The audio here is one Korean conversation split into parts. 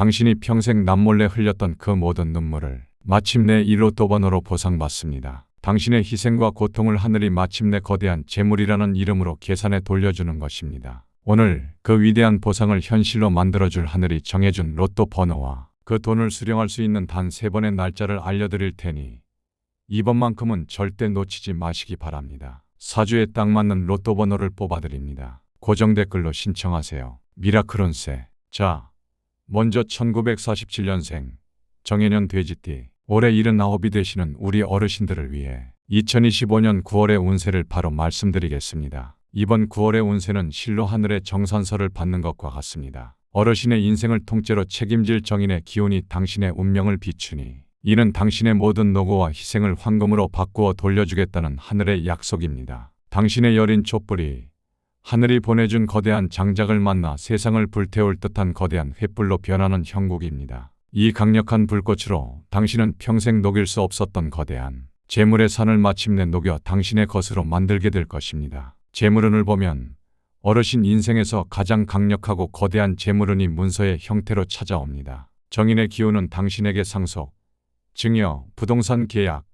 당신이 평생 남몰래 흘렸던 그 모든 눈물을 마침내 이 로또 번호로 보상받습니다. 당신의 희생과 고통을 하늘이 마침내 거대한 재물이라는 이름으로 계산해 돌려주는 것입니다. 오늘 그 위대한 보상을 현실로 만들어줄 하늘이 정해준 로또 번호와 그 돈을 수령할 수 있는 단 세 번의 날짜를 알려드릴 테니 이번만큼은 절대 놓치지 마시기 바랍니다. 사주에 딱 맞는 로또 번호를 뽑아드립니다. 고정 댓글로 신청하세요. 미라클온세. 자, 먼저 1947년생 정해년 돼지띠 올해 79이 되시는 우리 어르신들을 위해 2025년 9월의 운세를 바로 말씀드리겠습니다. 이번 9월의 운세는 실로 하늘의 정산서를 받는 것과 같습니다. 어르신의 인생을 통째로 책임질 정인의 기운이 당신의 운명을 비추니 이는 당신의 모든 노고와 희생을 황금으로 바꾸어 돌려주겠다는 하늘의 약속입니다. 당신의 여린 촛불이 하늘이 보내준 거대한 장작을 만나 세상을 불태울 듯한 거대한 횃불로 변하는 형국입니다. 이 강력한 불꽃으로 당신은 평생 녹일 수 없었던 거대한 재물의 산을 마침내 녹여 당신의 것으로 만들게 될 것입니다. 재물운을 보면 어르신 인생에서 가장 강력하고 거대한 재물운이 문서의 형태로 찾아옵니다. 정인의 기운은 당신에게 상속, 증여, 부동산 계약,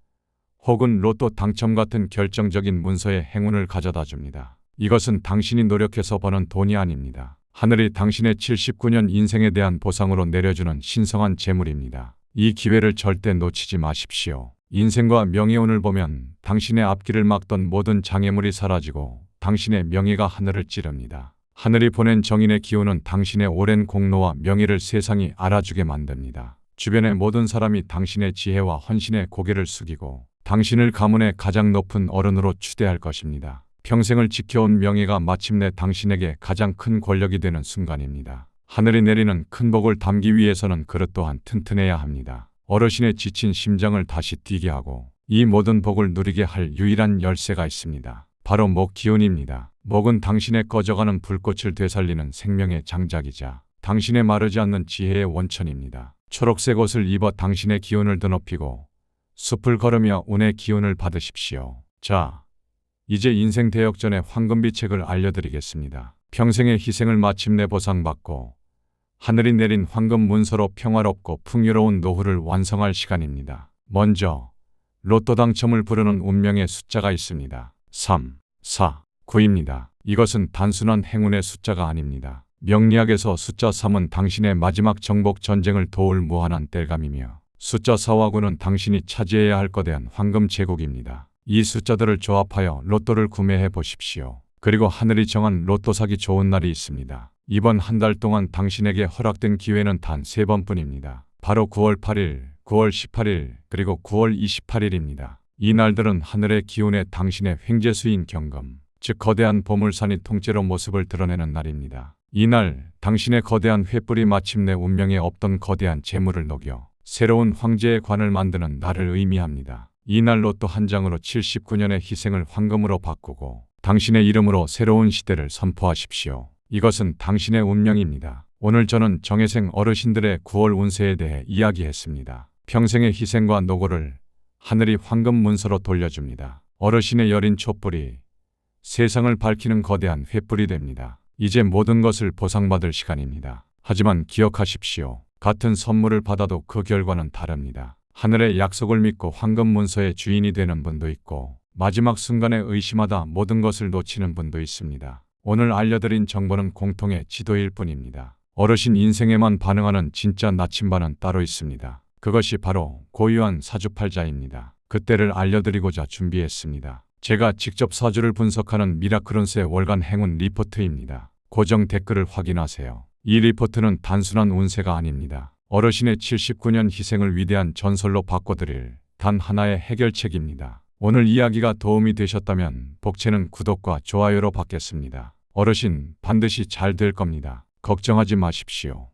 혹은 로또 당첨 같은 결정적인 문서의 행운을 가져다 줍니다. 이것은 당신이 노력해서 버는 돈이 아닙니다. 하늘이 당신의 79년 인생에 대한 보상으로 내려주는 신성한 재물입니다. 이 기회를 절대 놓치지 마십시오. 인생과 명예운을 보면 당신의 앞길을 막던 모든 장애물이 사라지고 당신의 명예가 하늘을 찌릅니다. 하늘이 보낸 정인의 기운은 당신의 오랜 공로와 명예를 세상이 알아주게 만듭니다. 주변의 모든 사람이 당신의 지혜와 헌신에 고개를 숙이고 당신을 가문의 가장 높은 어른으로 추대할 것입니다. 평생을 지켜온 명예가 마침내 당신에게 가장 큰 권력이 되는 순간입니다. 하늘이 내리는 큰 복을 담기 위해서는 그릇 또한 튼튼해야 합니다. 어르신의 지친 심장을 다시 뛰게 하고 이 모든 복을 누리게 할 유일한 열쇠가 있습니다. 바로 목 기운입니다. 목은 당신의 꺼져가는 불꽃을 되살리는 생명의 장작이자 당신의 마르지 않는 지혜의 원천입니다. 초록색 옷을 입어 당신의 기운을 드높이고 숲을 걸으며 운의 기운을 받으십시오. 자, 이제 인생 대역전의 황금비책을 알려드리겠습니다. 평생의 희생을 마침내 보상받고 하늘이 내린 황금 문서로 평화롭고 풍요로운 노후를 완성할 시간입니다. 먼저 로또 당첨을 부르는 운명의 숫자가 있습니다. 3, 4, 9입니다. 이것은 단순한 행운의 숫자가 아닙니다. 명리학에서 숫자 3은 당신의 마지막 정복 전쟁을 도울 무한한 땔감이며 숫자 4와 9는 당신이 차지해야 할 거대한 황금 제국입니다. 이 숫자들을 조합하여 로또를 구매해 보십시오. 그리고 하늘이 정한 로또 사기 좋은 날이 있습니다. 이번 한 달 동안 당신에게 허락된 기회는 단 세 번뿐입니다. 바로 9월 8일, 9월 18일, 그리고 9월 28일입니다. 이 날들은 하늘의 기운에 당신의 횡재수인 경금, 즉 거대한 보물산이 통째로 모습을 드러내는 날입니다. 이날 당신의 거대한 횃불이 마침내 운명에 없던 거대한 재물을 녹여 새로운 황제의 관을 만드는 날을 의미합니다. 이 날 로 또 한 장으로 79년의 희생을 황금으로 바꾸고 당신의 이름으로 새로운 시대를 선포하십시오. 이것은 당신의 운명입니다. 오늘 저는 정혜생 어르신들의 9월 운세에 대해 이야기했습니다. 평생의 희생과 노고를 하늘이 황금 문서로 돌려줍니다. 어르신의 여린 촛불이 세상을 밝히는 거대한 횃불이 됩니다. 이제 모든 것을 보상받을 시간입니다. 하지만 기억하십시오. 같은 선물을 받아도 그 결과는 다릅니다. 하늘의 약속을 믿고 황금 문서의 주인이 되는 분도 있고 마지막 순간에 의심하다 모든 것을 놓치는 분도 있습니다. 오늘 알려드린 정보는 공통의 지도일 뿐입니다. 어르신 인생에만 반응하는 진짜 나침반은 따로 있습니다. 그것이 바로 고유한 사주팔자입니다. 그때를 알려드리고자 준비했습니다. 제가 직접 사주를 분석하는 미라클론스의 월간 행운 리포트입니다. 고정 댓글을 확인하세요. 이 리포트는 단순한 운세가 아닙니다. 어르신의 79년 희생을 위대한 전설로 바꿔드릴 단 하나의 해결책입니다. 오늘 이야기가 도움이 되셨다면 복채는 구독과 좋아요로 받겠습니다. 어르신 반드시 잘 될 겁니다. 걱정하지 마십시오.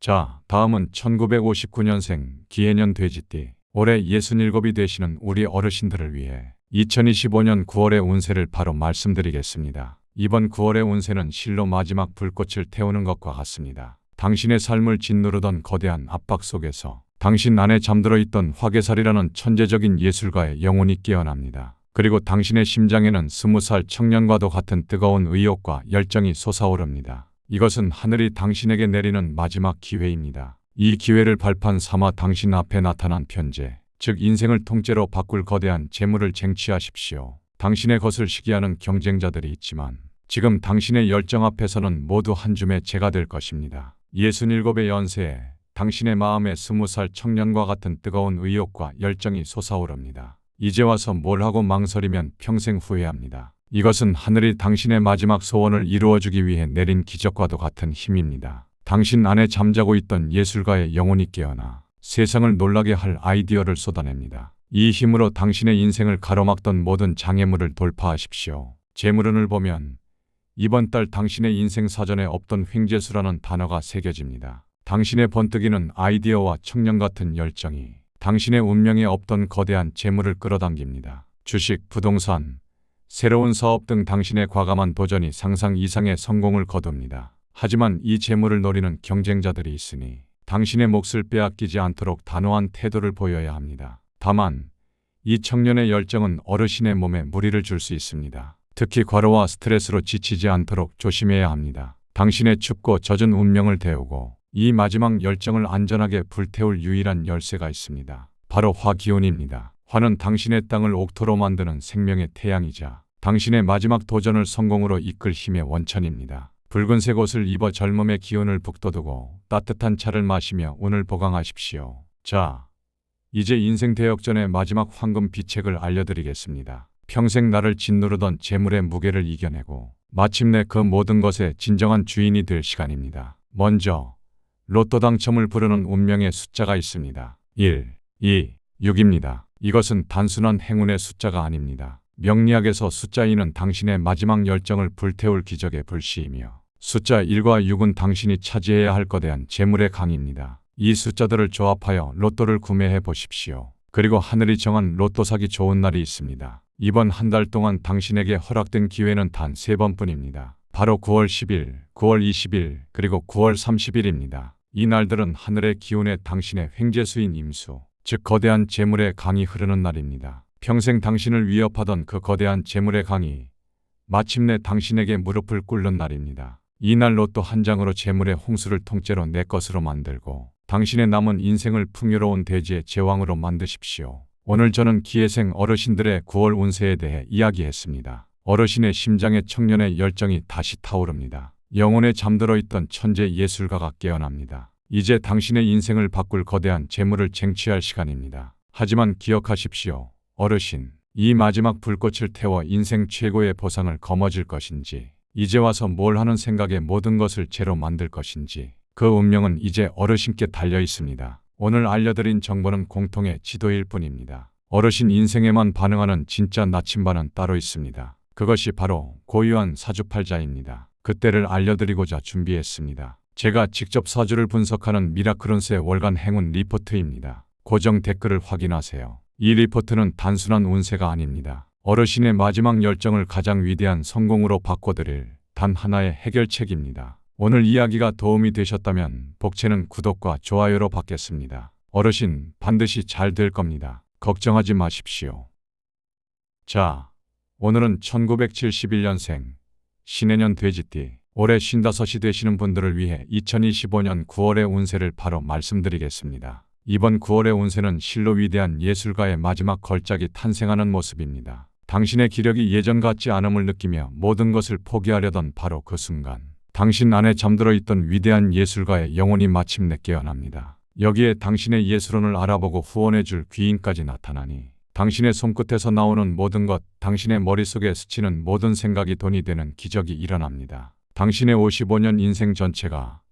자, 다음은 1959년생 기해년 돼지띠 올해 67이 되시는 우리 어르신들을 위해 2025년 9월의 운세를 바로 말씀드리겠습니다. 이번 9월의 운세는 실로 마지막 불꽃을 태우는 것과 같습니다. 당신의 삶을 짓누르던 거대한 압박 속에서 당신 안에 잠들어 있던 화개살이라는 천재적인 예술가의 영혼이 깨어납니다. 그리고 당신의 심장에는 스무 살 청년과도 같은 뜨거운 의욕과 열정이 솟아오릅니다. 이것은 하늘이 당신에게 내리는 마지막 기회입니다. 이 기회를 발판 삼아 당신 앞에 나타난 편제, 즉 인생을 통째로 바꿀 거대한 재물을 쟁취하십시오. 당신의 것을 시기하는 경쟁자들이 있지만 지금 당신의 열정 앞에서는 모두 한 줌의 재가 될 것입니다. 67의 연세에 당신의 마음에 스무 살 청년과 같은 뜨거운 의욕과 열정이 솟아오릅니다. 이제 와서 뭘 하고 망설이면 평생 후회합니다. 이것은 하늘이 당신의 마지막 소원을 이루어주기 위해 내린 기적과도 같은 힘입니다. 당신 안에 잠자고 있던 예술가의 영혼이 깨어나 세상을 놀라게 할 아이디어를 쏟아냅니다. 이 힘으로 당신의 인생을 가로막던 모든 장애물을 돌파하십시오. 재물운을 보면 이번 달 당신의 인생 사전에 없던 횡재수라는 단어가 새겨집니다. 당신의 번뜩이는 아이디어와 청년 같은 열정이 당신의 운명에 없던 거대한 재물을 끌어당깁니다. 주식, 부동산, 새로운 사업 등 당신의 과감한 도전이 상상 이상의 성공을 거둡니다. 하지만 이 재물을 노리는 경쟁자들이 있으니 당신의 몫을 빼앗기지 않도록 단호한 태도를 보여야 합니다. 다만 이 청년의 열정은 어르신의 몸에 무리를 줄 수 있습니다. 특히 과로와 스트레스로 지치지 않도록 조심해야 합니다. 당신의 춥고 젖은 운명을 데우고 이 마지막 열정을 안전하게 불태울 유일한 열쇠가 있습니다. 바로 화기운입니다. 화는 당신의 땅을 옥토로 만드는 생명의 태양이자 당신의 마지막 도전을 성공으로 이끌 힘의 원천입니다. 붉은색 옷을 입어 젊음의 기운을 북돋우고 따뜻한 차를 마시며 운을 보강하십시오. 자, 이제 인생 대역전의 마지막 황금 비책을 알려드리겠습니다. 평생 나를 짓누르던 재물의 무게를 이겨내고 마침내 그 모든 것의 진정한 주인이 될 시간입니다. 먼저 로또 당첨을 부르는 운명의 숫자가 있습니다. 1, 2, 6입니다. 이것은 단순한 행운의 숫자가 아닙니다. 명리학에서 숫자 2는 당신의 마지막 열정을 불태울 기적의 불씨이며 숫자 1과 6은 당신이 차지해야 할 거대한 재물의 강입니다. 이 숫자들을 조합하여 로또를 구매해 보십시오. 그리고 하늘이 정한 로또 사기 좋은 날이 있습니다. 이번 한 달 동안 당신에게 허락된 기회는 단 세 번뿐입니다. 바로 9월 10일, 9월 20일, 그리고 9월 30일입니다. 이 날들은 하늘의 기운에 당신의 횡재수인 임수, 즉 거대한 재물의 강이 흐르는 날입니다. 평생 당신을 위협하던 그 거대한 재물의 강이 마침내 당신에게 무릎을 꿇는 날입니다. 이 날 로또 한 장으로 재물의 홍수를 통째로 내 것으로 만들고 당신의 남은 인생을 풍요로운 대지의 제왕으로 만드십시오. 오늘 저는 기회생 어르신들의 9월 운세에 대해 이야기했습니다. 어르신의 심장에 청년의 열정이 다시 타오릅니다. 영혼에 잠들어 있던 천재 예술가가 깨어납니다. 이제 당신의 인생을 바꿀 거대한 재물을 쟁취할 시간입니다. 하지만 기억하십시오. 어르신, 이 마지막 불꽃을 태워 인생 최고의 보상을 거머쥘 것인지, 이제 와서 뭘 하는 생각에 모든 것을 제로 만들 것인지, 그 운명은 이제 어르신께 달려 있습니다. 오늘 알려드린 정보는 공통의 지도일 뿐입니다. 어르신 인생에만 반응하는 진짜 나침반은 따로 있습니다. 그것이 바로 고유한 사주팔자입니다. 그때를 알려드리고자 준비했습니다. 제가 직접 사주를 분석하는 미라클론스의 월간 행운 리포트입니다. 고정 댓글을 확인하세요. 이 리포트는 단순한 운세가 아닙니다. 어르신의 마지막 열정을 가장 위대한 성공으로 바꿔드릴 단 하나의 해결책입니다. 오늘 이야기가 도움이 되셨다면 복채는 구독과 좋아요로 받겠습니다. 어르신 반드시 잘 될 겁니다. 걱정하지 마십시오. 자, 오늘은 1971년생 신해년 돼지띠 올해 쉰다섯이 되시는 분들을 위해 2025년 9월의 운세를 바로 말씀드리겠습니다. 이번 9월의 운세는 실로 위대한 예술가의 마지막 걸작이 탄생하는 모습입니다. 당신의 기력이 예전 같지 않음을 느끼며 모든 것을 포기하려던 바로 그 순간 당신 안에 잠들어 있던 위대한 예술가의 영혼이 마침내 깨어납니다. 여기에 당신의 예술원을 알아보고 후원해 줄 귀인까지 나타나니 당신의 손끝에서 나오는 모든 것, 당신의 머릿속에 스치는 모든 생각이 돈이 되는 기적이 일어납니다. 당신의 55년 인생 전체가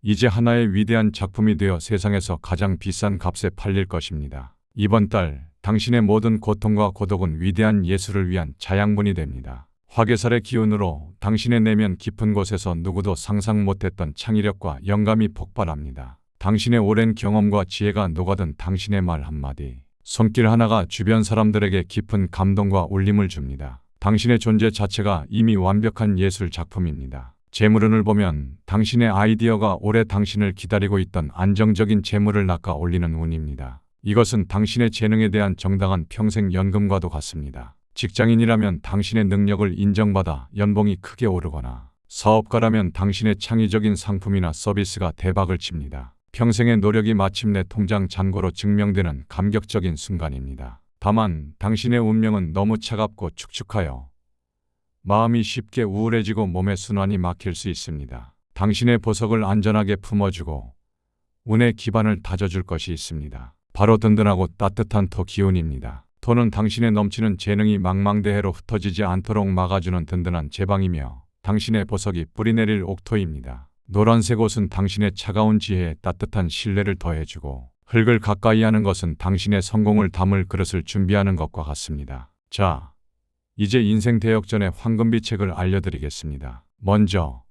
이제 하나의 위대한 작품이 되어 세상에서 가장 비싼 값에 팔릴 것입니다. 이번 달 당신의 모든 고통과 고독은 위대한 예술을 위한 자양분이 됩니다. 화개살의 기운으로 당신의 내면 깊은 곳에서 누구도 상상 못했던 창의력과 영감이 폭발합니다. 당신의 오랜 경험과 지혜가 녹아든 당신의 말 한마디, 손길 하나가 주변 사람들에게 깊은 감동과 울림을 줍니다. 당신의 존재 자체가 이미 완벽한 예술 작품입니다. 재물운을 보면 당신의 아이디어가 오래 당신을 기다리고 있던 안정적인 재물을 낚아 올리는 운입니다. 이것은 당신의 재능에 대한 정당한 평생 연금과도 같습니다. 직장인이라면 당신의 능력을 인정받아 연봉이 크게 오르거나 사업가라면 당신의 창의적인 상품이나 서비스가 대박을 칩니다. 평생의 노력이 마침내 통장 잔고로 증명되는 감격적인 순간입니다. 다만 당신의 운명은 너무 차갑고 축축하여 마음이 쉽게 우울해지고 몸의 순환이 막힐 수 있습니다. 당신의 보석을 안전하게 품어주고 운의 기반을 다져줄 것이 있습니다. 바로 든든하고 따뜻한 토 기운입니다. 토는 당신의 넘치는 재능이 망망대해로 흩어지지 않도록 막아주는 든든한 제방이며 당신의 보석이 뿌리내릴 옥토입니다. 노란색 옷은 당신의 차가운 지혜에 따뜻한 신뢰를 더해주고 흙을 가까이 하는 것은 당신의 성공을 담을 그릇을 준비하는 것과 같습니다. 자, 이제 인생 대역전의 황금비책을 알려드리겠습니다. 먼저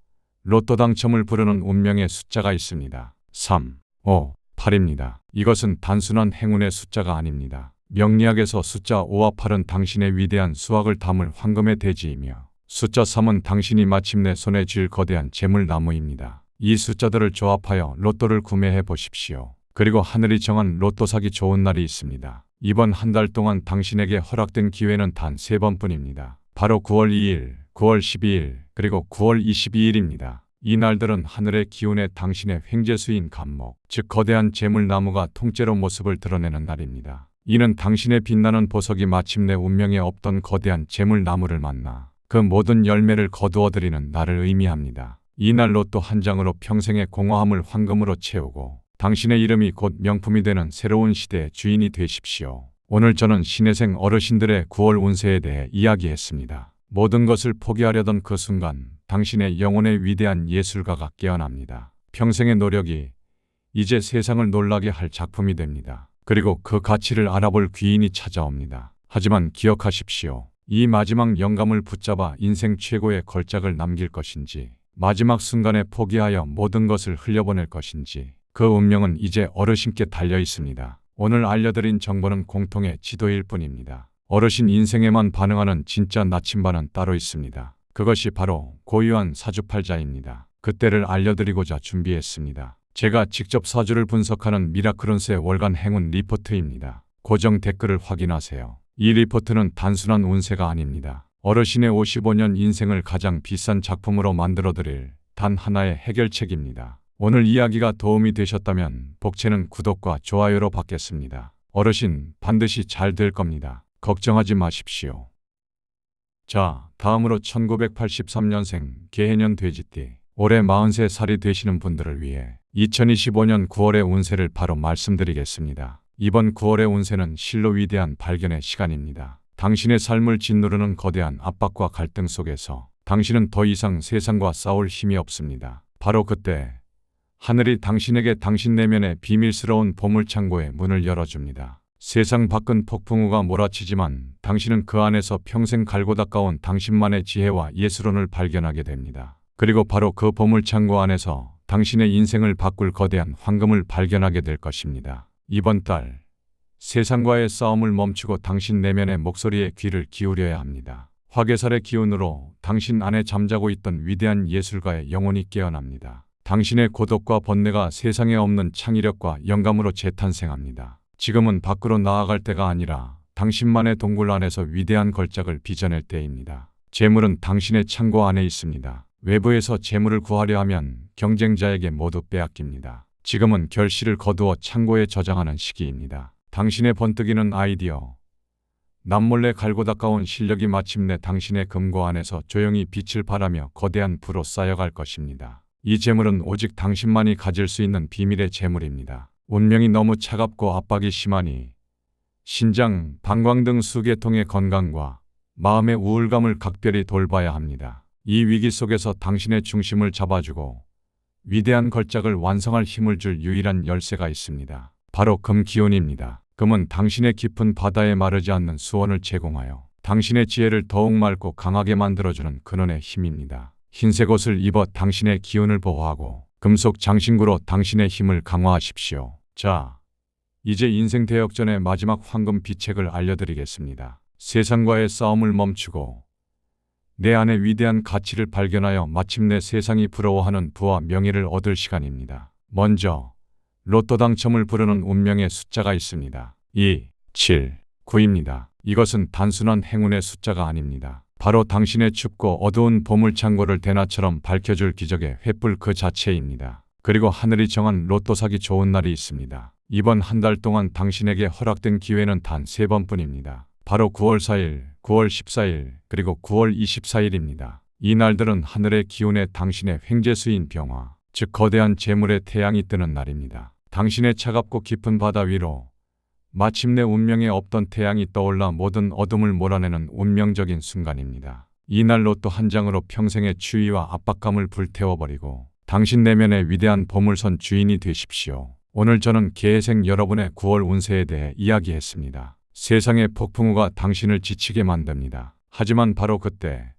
로또 당첨을 부르는 운명의 숫자가 있습니다. 3, 5, 8입니다. 이것은 단순한 행운의 숫자가 아닙니다. 명리학에서 숫자 5와 8은 당신의 위대한 수학을 담을 황금의 대지이며 숫자 3은 당신이 마침내 손에 쥘 거대한 재물나무입니다. 이 숫자들을 조합하여 로또를 구매해 보십시오. 그리고 하늘이 정한 로또 사기 좋은 날이 있습니다. 이번 한 달 동안 당신에게 허락된 기회는 단 세 번뿐입니다. 바로 9월 2일, 9월 12일, 그리고 9월 22일입니다. 이 날들은 하늘의 기운에 당신의 횡재수인 감목, 즉 거대한 재물나무가 통째로 모습을 드러내는 날입니다. 이는 당신의 빛나는 보석이 마침내 운명에 없던 거대한 재물나무를 만나 그 모든 열매를 거두어들이는 날을 의미합니다. 이 날로 또 한 장으로 평생의 공허함을 황금으로 채우고 당신의 이름이 곧 명품이 되는 새로운 시대의 주인이 되십시오. 오늘 저는 신혜생 어르신들의 9월 운세에 대해 이야기했습니다. 모든 것을 포기하려던 그 순간 당신의 영혼의 위대한 예술가가 깨어납니다. 평생의 노력이 이제 세상을 놀라게 할 작품이 됩니다. 그리고 그 가치를 알아볼 귀인이 찾아옵니다. 하지만 기억하십시오. 이 마지막 영감을 붙잡아 인생 최고의 걸작을 남길 것인지, 마지막 순간에 포기하여 모든 것을 흘려보낼 것인지, 그 운명은 이제 어르신께 달려 있습니다. 오늘 알려드린 정보는 공통의 지도일 뿐입니다. 어르신 인생에만 반응하는 진짜 나침반은 따로 있습니다. 그것이 바로 고유한 사주팔자입니다. 그때를 알려드리고자 준비했습니다. 제가 직접 사주를 분석하는 미라클운세 월간 행운 리포트입니다. 고정 댓글을 확인하세요. 이 리포트는 단순한 운세가 아닙니다. 어르신의 55년 인생을 가장 비싼 작품으로 만들어드릴 단 하나의 해결책입니다. 오늘 이야기가 도움이 되셨다면 복채는 구독과 좋아요로 받겠습니다. 어르신 반드시 잘 될 겁니다. 걱정하지 마십시오. 자, 다음으로 1983년생 개해년 돼지띠 올해 43살이 되시는 분들을 위해 2025년 9월의 운세를 바로 말씀드리겠습니다. 이번 9월의 운세는 실로 위대한 발견의 시간입니다. 당신의 삶을 짓누르는 거대한 압박과 갈등 속에서 당신은 더 이상 세상과 싸울 힘이 없습니다. 바로 그때 하늘이 당신에게 당신 내면의 비밀스러운 보물창고의 문을 열어줍니다. 세상 밖은 폭풍우가 몰아치지만 당신은 그 안에서 평생 갈고 닦아온 당신만의 지혜와 예술론을 발견하게 됩니다. 그리고 바로 그 보물창고 안에서 당신의 인생을 바꿀 거대한 황금을 발견하게 될 것입니다. 이번 달 세상과의 싸움을 멈추고 당신 내면의 목소리에 귀를 기울여야 합니다. 화개살의 기운으로 당신 안에 잠자고 있던 위대한 예술가의 영혼이 깨어납니다. 당신의 고독과 번뇌가 세상에 없는 창의력과 영감으로 재탄생합니다. 지금은 밖으로 나아갈 때가 아니라 당신만의 동굴 안에서 위대한 걸작을 빚어낼 때입니다. 재물은 당신의 창고 안에 있습니다. 외부에서 재물을 구하려 하면 경쟁자에게 모두 빼앗깁니다. 지금은 결실을 거두어 창고에 저장하는 시기입니다. 당신의 번뜩이는 아이디어, 남몰래 갈고 닦아온 실력이 마침내 당신의 금고 안에서 조용히 빛을 발하며 거대한 부로 쌓여갈 것입니다. 이 재물은 오직 당신만이 가질 수 있는 비밀의 재물입니다. 운명이 너무 차갑고 압박이 심하니 신장, 방광 등 수계통의 건강과 마음의 우울감을 각별히 돌봐야 합니다. 이 위기 속에서 당신의 중심을 잡아주고 위대한 걸작을 완성할 힘을 줄 유일한 열쇠가 있습니다. 바로 금 기운입니다. 금은 당신의 깊은 바다에 마르지 않는 수원을 제공하여 당신의 지혜를 더욱 맑고 강하게 만들어주는 근원의 힘입니다. 흰색 옷을 입어 당신의 기운을 보호하고 금속 장신구로 당신의 힘을 강화하십시오. 자, 이제 인생 대역전의 마지막 황금 비책을 알려드리겠습니다. 세상과의 싸움을 멈추고 내 안에 위대한 가치를 발견하여 마침내 세상이 부러워하는 부와 명예를 얻을 시간입니다. 먼저 로또 당첨을 부르는 운명의 숫자가 있습니다. 2, 7, 9입니다. 이것은 단순한 행운의 숫자가 아닙니다. 바로 당신의 춥고 어두운 보물 창고를 대낮처럼 밝혀줄 기적의 횃불 그 자체입니다. 그리고 하늘이 정한 로또 사기 좋은 날이 있습니다. 이번 한 달 동안 당신에게 허락된 기회는 단 세 번뿐입니다. 바로 9월 4일, 9월 14일, 그리고 9월 24일입니다. 이 날들은 하늘의 기운에 당신의 횡재수인 병화, 즉 거대한 재물의 태양이 뜨는 날입니다. 당신의 차갑고 깊은 바다 위로 마침내 운명에 없던 태양이 떠올라 모든 어둠을 몰아내는 운명적인 순간입니다. 이 날로 또 한 장으로 평생의 추위와 압박감을 불태워버리고 당신 내면의 위대한 보물선 주인이 되십시오. 오늘 저는 계생 여러분의 9월 운세에 대해 이야기했습니다. 세상의 폭풍우가 당신을 지치게 만듭니다. 하지만 바로 그때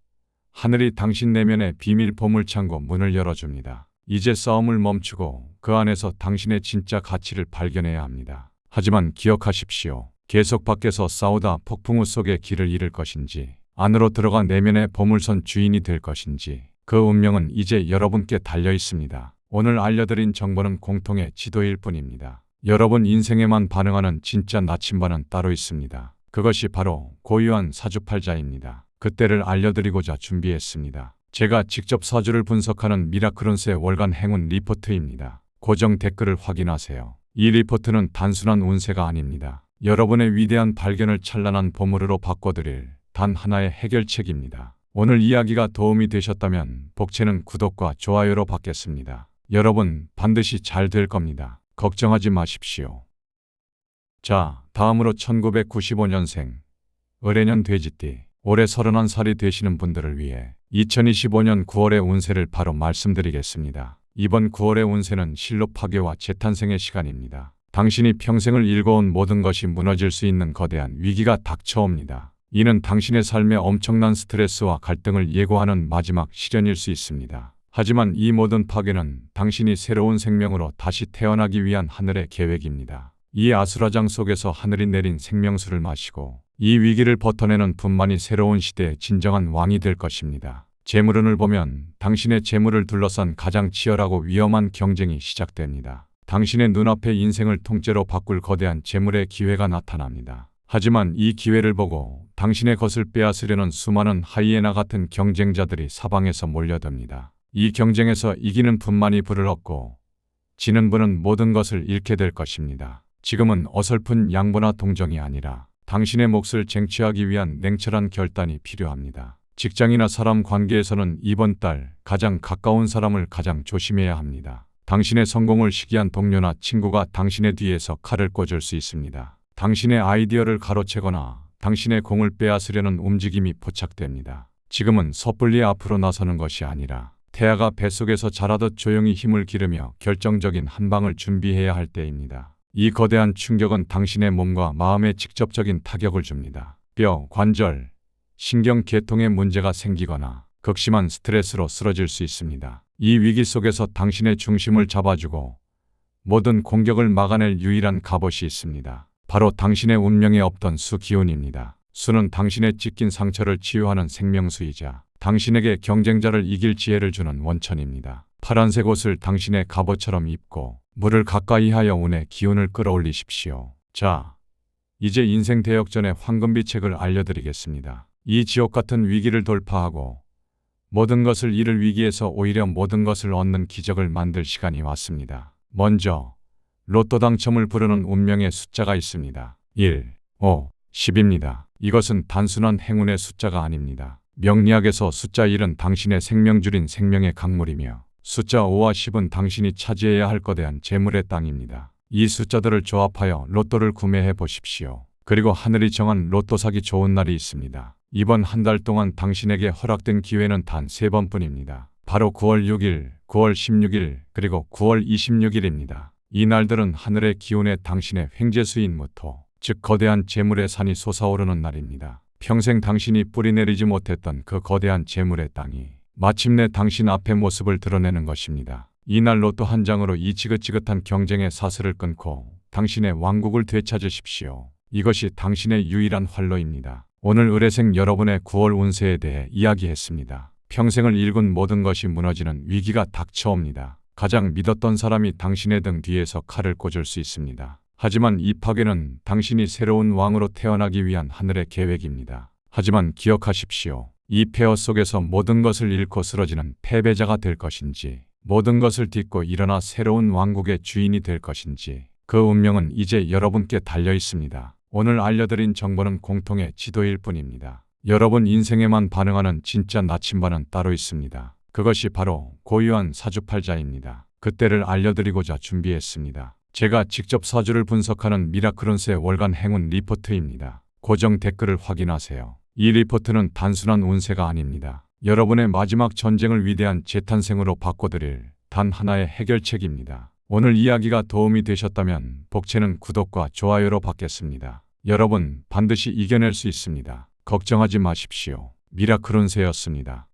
하늘이 당신 내면의 비밀 보물창고 문을 열어줍니다. 이제 싸움을 멈추고 그 안에서 당신의 진짜 가치를 발견해야 합니다. 하지만 기억하십시오. 계속 밖에서 싸우다 폭풍우 속에 길을 잃을 것인지 안으로 들어가 내면의 보물선 주인이 될 것인지 그 운명은 이제 여러분께 달려 있습니다. 오늘 알려드린 정보는 공통의 지도일 뿐입니다. 여러분 인생에만 반응하는 진짜 나침반은 따로 있습니다. 그것이 바로 고유한 사주팔자입니다. 그때를 알려드리고자 준비했습니다. 제가 직접 사주를 분석하는 미라클운스의 월간 행운 리포트입니다. 고정 댓글을 확인하세요. 이 리포트는 단순한 운세가 아닙니다. 여러분의 위대한 발견을 찬란한 보물으로 바꿔드릴 단 하나의 해결책입니다. 오늘 이야기가 도움이 되셨다면 복채는 구독과 좋아요로 받겠습니다. 여러분 반드시 잘 될 겁니다. 걱정하지 마십시오. 자, 다음으로 1995년생 을해년 돼지띠 올해 31살이 되시는 분들을 위해 2025년 9월의 운세를 바로 말씀드리겠습니다. 이번 9월의 운세는 실로 파괴와 재탄생의 시간입니다. 당신이 평생을 일궈온 모든 것이 무너질 수 있는 거대한 위기가 닥쳐옵니다. 이는 당신의 삶에 엄청난 스트레스와 갈등을 예고하는 마지막 시련일 수 있습니다. 하지만 이 모든 파괴는 당신이 새로운 생명으로 다시 태어나기 위한 하늘의 계획입니다. 이 아수라장 속에서 하늘이 내린 생명수를 마시고 이 위기를 버텨내는 분만이 새로운 시대의 진정한 왕이 될 것입니다. 재물운을 보면 당신의 재물을 둘러싼 가장 치열하고 위험한 경쟁이 시작됩니다. 당신의 눈앞에 인생을 통째로 바꿀 거대한 재물의 기회가 나타납니다. 하지만 이 기회를 보고 당신의 것을 빼앗으려는 수많은 하이에나 같은 경쟁자들이 사방에서 몰려듭니다. 이 경쟁에서 이기는 분만이 불을 얻고 지는 분은 모든 것을 잃게 될 것입니다. 지금은 어설픈 양보나 동정이 아니라 당신의 몫을 쟁취하기 위한 냉철한 결단이 필요합니다. 직장이나 사람 관계에서는 이번 달 가장 가까운 사람을 가장 조심해야 합니다. 당신의 성공을 시기한 동료나 친구가 당신의 뒤에서 칼을 꽂을 수 있습니다. 당신의 아이디어를 가로채거나 당신의 공을 빼앗으려는 움직임이 포착됩니다. 지금은 섣불리 앞으로 나서는 것이 아니라 태아가 뱃속에서 자라듯 조용히 힘을 기르며 결정적인 한 방을 준비해야 할 때입니다. 이 거대한 충격은 당신의 몸과 마음에 직접적인 타격을 줍니다. 뼈, 관절, 신경 계통에 문제가 생기거나 극심한 스트레스로 쓰러질 수 있습니다. 이 위기 속에서 당신의 중심을 잡아주고 모든 공격을 막아낼 유일한 갑옷이 있습니다. 바로 당신의 운명에 없던 수 기운입니다. 수는 당신의 찢긴 상처를 치유하는 생명수이자 당신에게 경쟁자를 이길 지혜를 주는 원천입니다. 파란색 옷을 당신의 갑옷처럼 입고 물을 가까이 하여 운의 기운을 끌어올리십시오. 자, 이제 인생 대역전의 황금비 책을 알려드리겠습니다. 이 지옥 같은 위기를 돌파하고 모든 것을 잃을 위기에서 오히려 모든 것을 얻는 기적을 만들 시간이 왔습니다. 먼저 로또 당첨을 부르는 운명의 숫자가 있습니다. 1, 5, 10입니다. 이것은 단순한 행운의 숫자가 아닙니다. 명리학에서 숫자 1은 당신의 생명줄인 생명의 강물이며 숫자 5와 10은 당신이 차지해야 할 거대한 재물의 땅입니다. 이 숫자들을 조합하여 로또를 구매해 보십시오. 그리고 하늘이 정한 로또 사기 좋은 날이 있습니다. 이번 한 달 동안 당신에게 허락된 기회는 단 세 번뿐입니다. 바로 9월 6일, 9월 16일, 그리고 9월 26일입니다. 이 날들은 하늘의 기운에 당신의 횡재수인 무토, 즉 거대한 재물의 산이 솟아오르는 날입니다. 평생 당신이 뿌리내리지 못했던 그 거대한 재물의 땅이 마침내 당신 앞의 모습을 드러내는 것입니다. 이날 로또 한 장으로 이 지긋지긋한 경쟁의 사슬을 끊고 당신의 왕국을 되찾으십시오. 이것이 당신의 유일한 활로입니다. 오늘 의뢰생 여러분의 9월 운세에 대해 이야기했습니다. 평생을 일군 모든 것이 무너지는 위기가 닥쳐옵니다. 가장 믿었던 사람이 당신의 등 뒤에서 칼을 꽂을 수 있습니다. 하지만 이 파괴는 당신이 새로운 왕으로 태어나기 위한 하늘의 계획입니다. 하지만 기억하십시오. 이 폐허 속에서 모든 것을 잃고 쓰러지는 패배자가 될 것인지, 모든 것을 딛고 일어나 새로운 왕국의 주인이 될 것인지, 그 운명은 이제 여러분께 달려 있습니다. 오늘 알려드린 정보는 공통의 지도일 뿐입니다. 여러분 인생에만 반응하는 진짜 나침반은 따로 있습니다. 그것이 바로 고유한 사주팔자입니다. 그때를 알려드리고자 준비했습니다. 제가 직접 사주를 분석하는 미라클론스의 월간 행운 리포트입니다. 고정 댓글을 확인하세요. 이 리포트는 단순한 운세가 아닙니다. 여러분의 마지막 전쟁을 위대한 재탄생으로 바꿔드릴 단 하나의 해결책입니다. 오늘 이야기가 도움이 되셨다면 복채는 구독과 좋아요로 받겠습니다. 여러분 반드시 이겨낼 수 있습니다. 걱정하지 마십시오. 미라클 운세였습니다.